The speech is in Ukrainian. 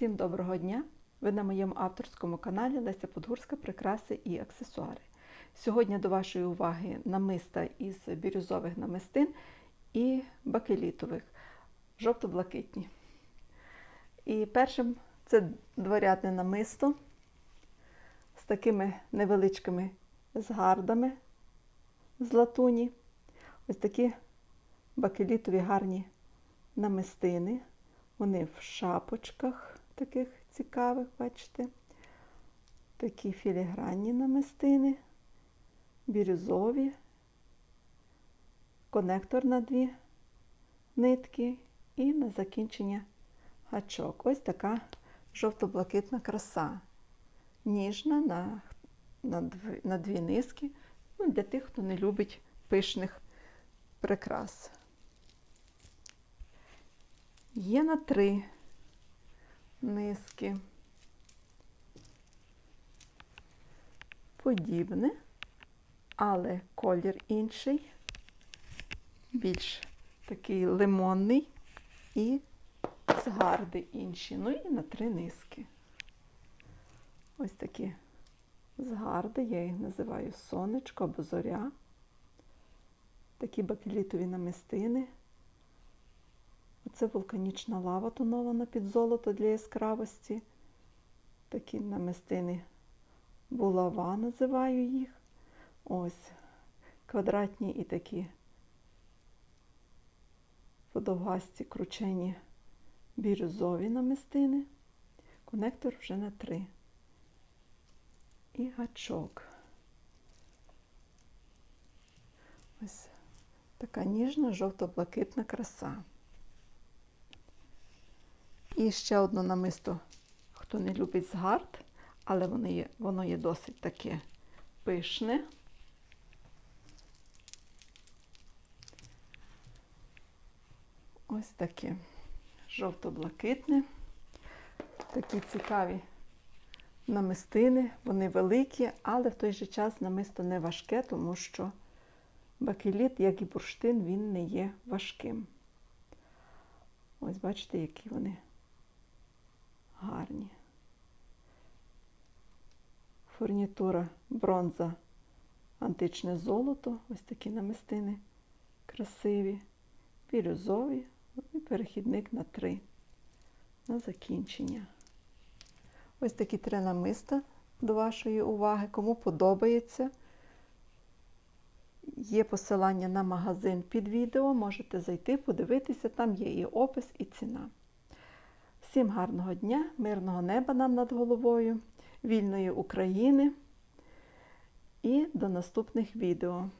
Всім доброго дня! Ви на моєму авторському каналі Леся Подгурська Прикраси і аксесуари. Сьогодні до вашої уваги намиста із бірюзових намистин і бакелітових, жовто-блакитні. І першим це дворядне намисто з такими невеличкими згардами з латуні. Ось такі бакелітові гарні намистини. Вони в шапочках таких цікавих, бачите. Такі філігранні намистини, бірюзові, конектор на дві нитки і на закінчення гачок. Ось така жовто-блакитна краса. Ніжна на, на, дві, на дві низки. Ну, для тих, хто не любить пишних прикрас. Є на три низки. Подібне, але колір інший, більш такий лимонний і згарди інші. Ну і на три низки. Ось такі згарди, я їх називаю сонечко або зоря. Такі бакелітові намистини. Оце вулканічна лава тонована під золото для яскравості. Такі намистини булава називаю їх. Ось квадратні і такі подовгасті кручені бірюзові намистини. Конектор вже на три. І гачок. Ось така ніжна жовто-блакитна краса. І ще одне намисто, хто не любить згард, але воно є, воно є досить таке пишне. Ось таке жовто-блакитне. Такі цікаві намистини, вони великі, але в той же час намисто не важке, тому що бакеліт, як і бурштин, він не є важким. Ось бачите, які вони гарні. Фурнітура бронза, античне золото, ось такі намистини красиві, бірюзові і перехідник на три на закінчення. Ось такі три намиста до вашої уваги. Кому подобається, є посилання на магазин під відео, можете зайти, подивитися, там є і опис, і ціна. Всім гарного дня, мирного неба нам над головою, вільної України і до наступних відео.